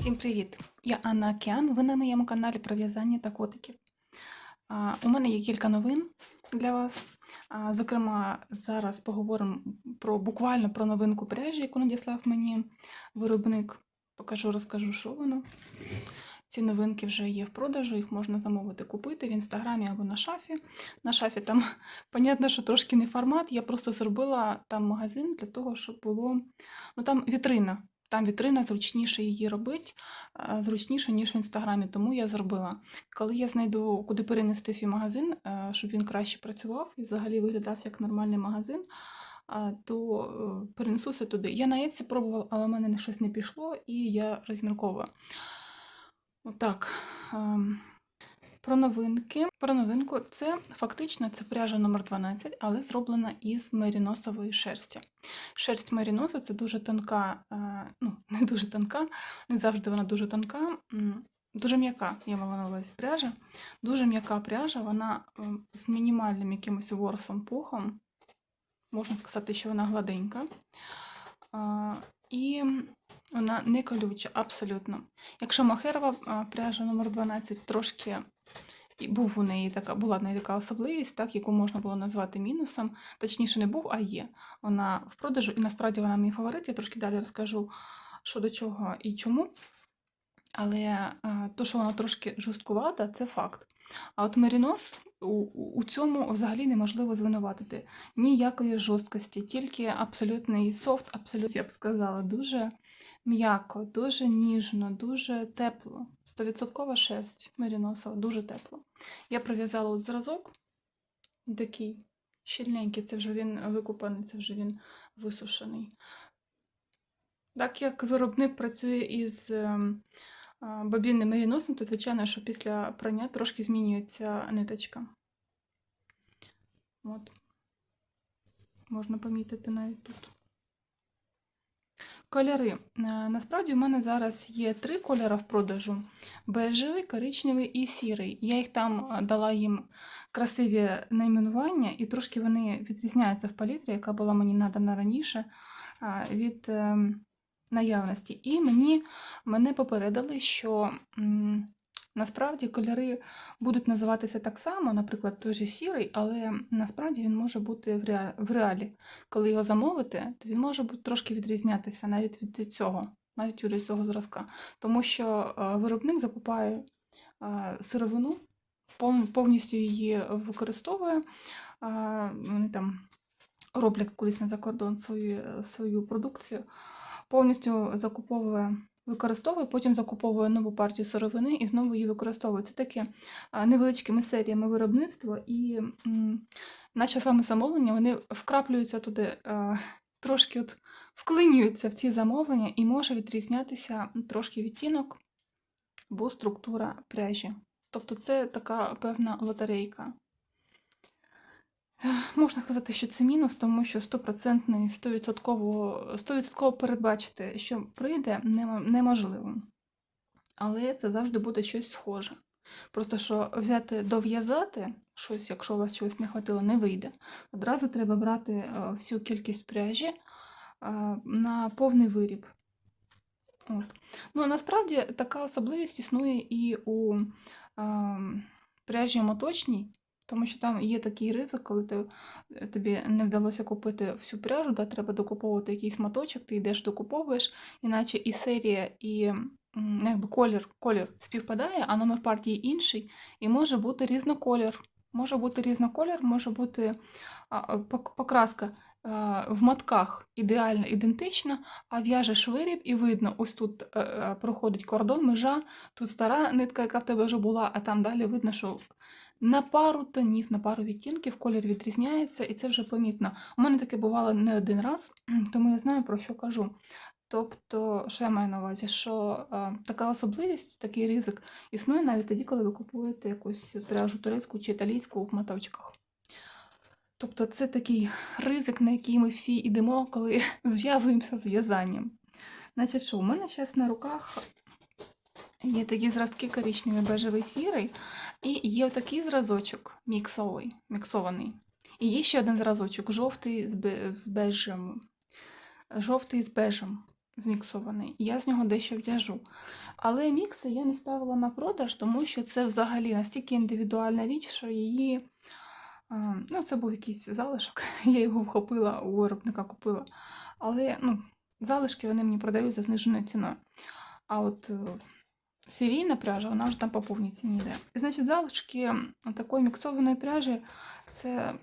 Всім привіт! Я Анна Океан. Ви на моєму каналі про в'язання та котиків. У мене є кілька новин для вас. Зокрема, зараз поговоримо про буквально про новинку пряжі, яку надіслав мені виробник. Покажу, розкажу, що воно. Ці новинки вже є в продажу, їх можна замовити, купити в інстаграмі або на шафі. На шафі там, понятно, що трошки не формат. Я просто зробила там магазин для того, щоб було. Ну там вітрина. Там вітрина зручніше її робити, е, зручніше, ніж в інстаграмі, тому я зробила. Коли я знайду, куди перенести свій магазин, е, щоб він краще працював і взагалі виглядав як нормальний магазин, то е, перенесу все туди. Я на Etsy пробувала, але в мене щось не пішло, і я розмірковую. Отак. Про новинки. Про новинку це фактично це пряжа номер 12, але зроблена із меріносової шерсті. Шерсть меріносу це дуже тонка, е, ну, не дуже тонка, не завжди вона дуже тонка, дуже м'яка, я мала на увазі пряжа. Дуже м'яка пряжа, вона з мінімальним якимось ворсом пухом. Можна сказати, що вона гладенька. І вона не колюча, абсолютно. Якщо махерова пряжа номер 12 трошки і був у неї така, була в неї така особливість, так, яку можна було назвати мінусом. Точніше, не був, а є. Вона в продажу, і насправді вона мій фаворит. Я трошки далі розкажу, що до чого і чому. Але е, то, що вона трошки жорсткувата, це факт. А от мерінос у, у цьому взагалі неможливо звинуватити. Ніякої жорсткості, тільки абсолютний софт, абсолютно, я б сказала, дуже м'яко, дуже ніжно, дуже тепло. Стовідсоткова шерсть меріносова, дуже тепло. Я прив'язала от зразок, такий щільненький, це вже він викупаний, це вже він висушений. Так як виробник працює із ем, бобінним меріносом, то звичайно, що після прання трошки змінюється ниточка. От. Можна помітити навіть тут. Кольори. Е, Насправді в мене зараз є три кольори в продажу: бежевий, коричневий і сірий. Я їх там е, дала їм красиві найменування, і трошки вони відрізняються в палітрі, яка була мені надана раніше від ем, наявності. І мені мене попередили, що насправді кольори будуть називатися так само, наприклад, той же сірий, але насправді він може бути в, реалі. Коли його замовити, то він може бути трошки відрізнятися навіть від цього, навіть від цього зразка. Тому що е, виробник закупає е, сировину, повністю її використовує. е, Вони там роблять кудись на закордон свою, свою продукцію повністю закуповує, використовує, потім закуповує нову партію сировини і знову її використовує. Це таке невеличкими серіями виробництва, і наші саме замовлення вони вкраплюються туди, трошки от вклинюються в ці замовлення і може відрізнятися трошки відтінок або структура пряжі. Тобто це така певна лотерейка. Можна сказати, що це мінус, тому що 100%, 100%, 100% передбачити, що прийде, неможливо. Але це завжди буде щось схоже. Просто що взяти дов'язати щось, якщо у вас чогось не хватило, не вийде. Одразу треба брати е, всю кількість пряжі е, на повний виріб. От. Ну, насправді така особливість існує і у е, пряжі моточній, тому що там є такий ризик, коли ти, е, тобі не вдалося купити всю пряжу, да, треба докуповувати якийсь моточок, ти йдеш докуповуєш, іначе і серія, і якби колір, колір співпадає, а номер партії інший, і може бути різноколір. Може бути різноколір, може бути покраска а, в матках ідеально ідентична, а в'яжеш виріб і видно, ось тут е, е, проходить кордон, межа, тут стара нитка, яка в тебе вже була, а там далі видно, що на пару тонів, на пару відтінків колір відрізняється, і це вже помітно. У мене таке бувало не один раз, тому я знаю, про що кажу. Тобто, що я маю на увазі, що е, така особливість, такий ризик існує навіть тоді, коли ви купуєте якусь пряжу турецьку чи італійську в моточках. Тобто це такий ризик, на який ми всі йдемо, коли зв'язуємося з в'язанням. Значить, що у мене зараз на руках є такі зразки коричневий, бежевий, сірий, і є такий зразочок міксовий, міксований. І є ще один зразочок жовтий з, бе- з бежем. Жовтий з бежем. зміксований, я з нього дещо в'яжу. Але мікси я не ставила на продаж, тому що це взагалі настільки індивідуальна річ, що її. Ну, це був якийсь залишок, я його вхопила, у виробника купила. Але ну, залишки вони мені продають за зниженою ціною. А от е, серійна пряжа, вона вже там по повній ціні йде. Значить, залишки такої міксованої пряжі це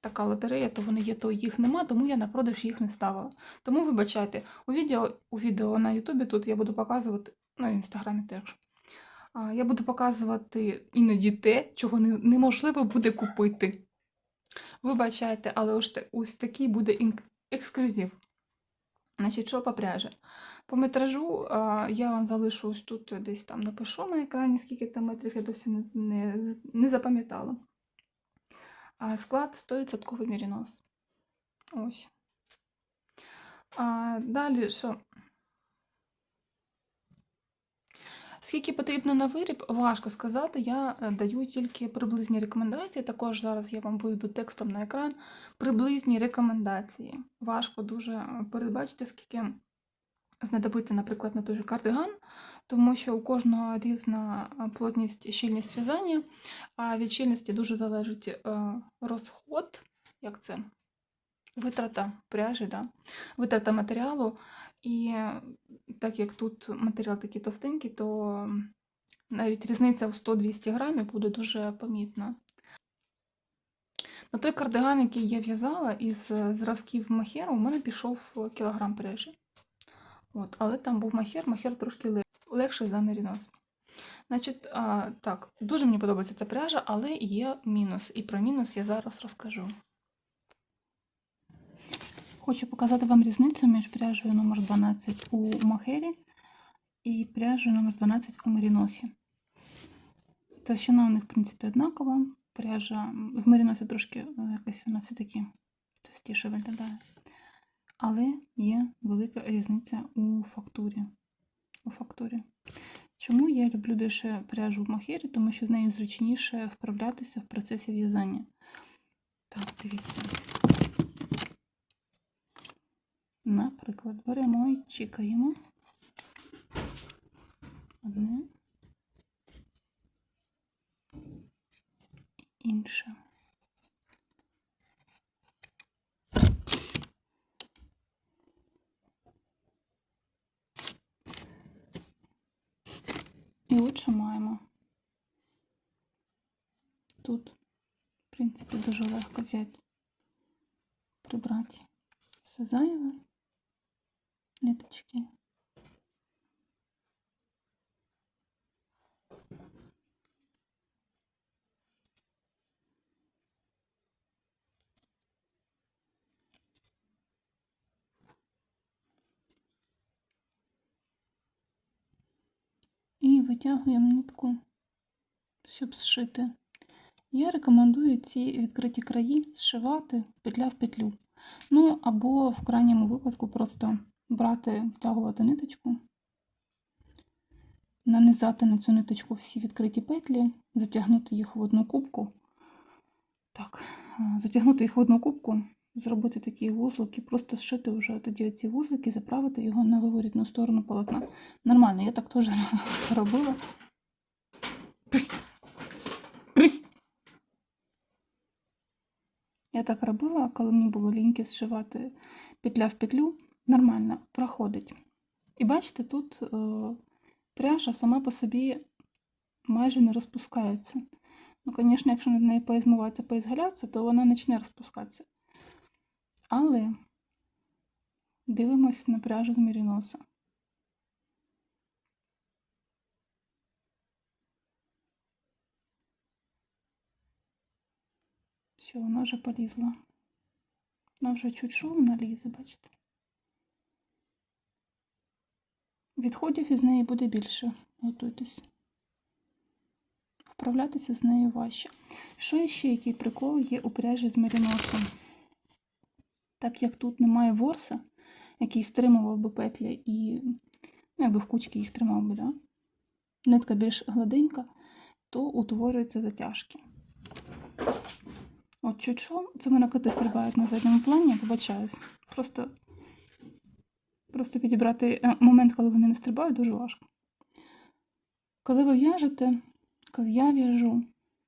така лотерея, то вони є, то їх нема, тому я на продаж їх не ставила. Тому вибачайте, у відео, у відео на Ютубі тут я буду показувати, ну і в інстаграмі теж. Я буду показувати іноді те, чого неможливо буде купити. Вибачайте, але ось, такий буде ексклюзив. Значить, по пряжі? По метражу а, я вам залишу ось тут десь там напишу на екрані, скільки там метрів, я досі не, не, не запам'ятала. А склад 100% мірінос. Ось. А, далі що? Скільки потрібно на виріб, важко сказати. Я е, даю тільки приблизні рекомендації. Також зараз я вам виведу текстом на екран. Приблизні рекомендації. Важко дуже е, передбачити, скільки знадобиться, наприклад, на той же кардиган, тому що у кожного різна е, плотність, щільність в'язання, а від щільності дуже залежить розход, як це? Витрата пряжі, да? витрата матеріалу. І так як тут матеріал такий товстенький, то навіть різниця в 100-200 грамів буде дуже помітна. На той кардиган, який я в'язала із е, зразків махеру, у мене пішов кілограм пряжі. От, але там був махер, махер трошки лег- легший за мерінос. Значить, а, так, дуже мені подобається ця пряжа, але є мінус. І про мінус я зараз розкажу. Хочу показати вам різницю між пряжею номер 12 у махері і пряжею номер 12 у меріносі. Товщина у них, в принципі, однакова. Пряжа в меріносі трошки е, якась вона все-таки товстіше виглядає. Але є велика різниця у фактурі. У фактурі. Чому я люблю більше пряжу в махері? Тому що з нею зручніше вправлятися в процесі в'язання. Так, дивіться. Наприклад, беремо і чекаємо. Одне. Інше. І от що маємо. Тут, в принципі, дуже легко взяти, прибрати все зайве, ниточки. І витягуємо нитку, щоб зшити. Я рекомендую ці відкриті краї зшивати петля в петлю. Ну, або в крайньому випадку просто брати, втягувати ниточку, нанизати на цю ниточку всі відкриті петлі, затягнути їх в одну кубку. Так, затягнути їх в одну кубку, зробити такий вузлик і просто зшити вже тоді ці вузлики, заправити його на виворітну сторону полотна. Нормально, я так теж робила. Я так робила, коли мені було ліньки зшивати петля в петлю, нормально проходить. І бачите, тут е, пряжа сама по собі майже не розпускається. Ну, звісно, якщо над нею поізмиватися, поізгалятися, то вона почне розпускатися. Але дивимось на пряжу з міріноса. Все, вона вже полізла. Вона вже чуть шумно лізе, бачите. Відходів із неї буде більше. Готуйтесь. Вправлятися з нею важче. Що ще який прикол є у пряжі з мериносом? Так як тут немає ворса, який стримував би петлі і ну, якби в кучки їх тримав би, да? нитка більш гладенька, то утворюються затяжки. От чуть що, це мене коти стрибають на задньому плані, я вибачаюсь. Просто Просто підібрати е, момент, коли вони не стрибають, дуже важко. Коли ви в'яжете, коли я в'яжу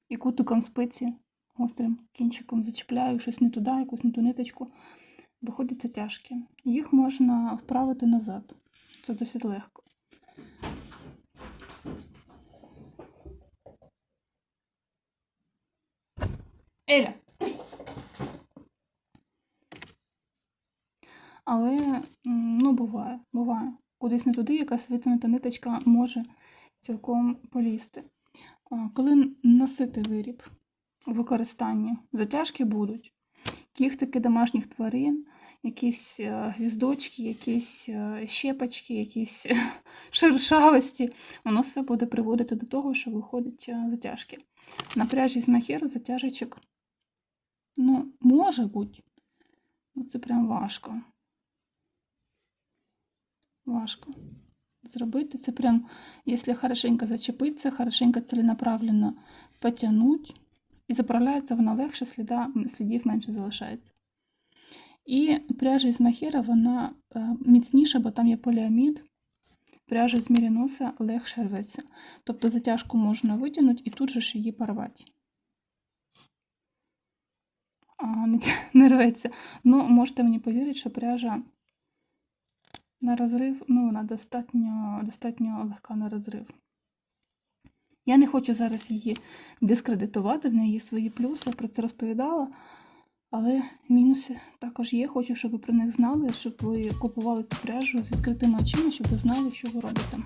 і кутиком спиці гострим кінчиком зачіпляю щось не туди, якусь не ту ниточку, виходять затяжки. Їх можна вправити назад. Це досить легко. Еля. Але м, ну, буває, буває. Кудись не туди, якась витягнута ниточка може цілком полізти. Коли носити виріб у використанні, затяжки будуть. Кіхтики домашніх тварин, якісь е, гвіздочки, якісь е, щепочки, якісь шершавості, воно все буде приводити до того, що виходять е, затяжки. На пряжі з махеру затяжечок, ну, може бути. Ну, це прям важко. Важко зробити. Це прям, якщо хорошенько зачепитися, хорошенько целенаправленно потягнуть, і заправляється вона легше, сліда, слідів менше залишається. І пряжа з махера, вона е, міцніша, бо там є поліамід. Пряжа з міріноса легше рветься. Тобто затяжку можна витягнути і тут же ж її порвати. А, не, не рветься. Ну, можете мені повірити, що пряжа на розрив, ну, вона достатньо, достатньо легка на розрив. Я не хочу зараз її дискредитувати, в неї є свої плюси, про це розповідала. Але мінуси також є. Хочу, щоб ви про них знали, щоб ви купували цю пряжу з відкритими очима, щоб ви знали, що ви робите.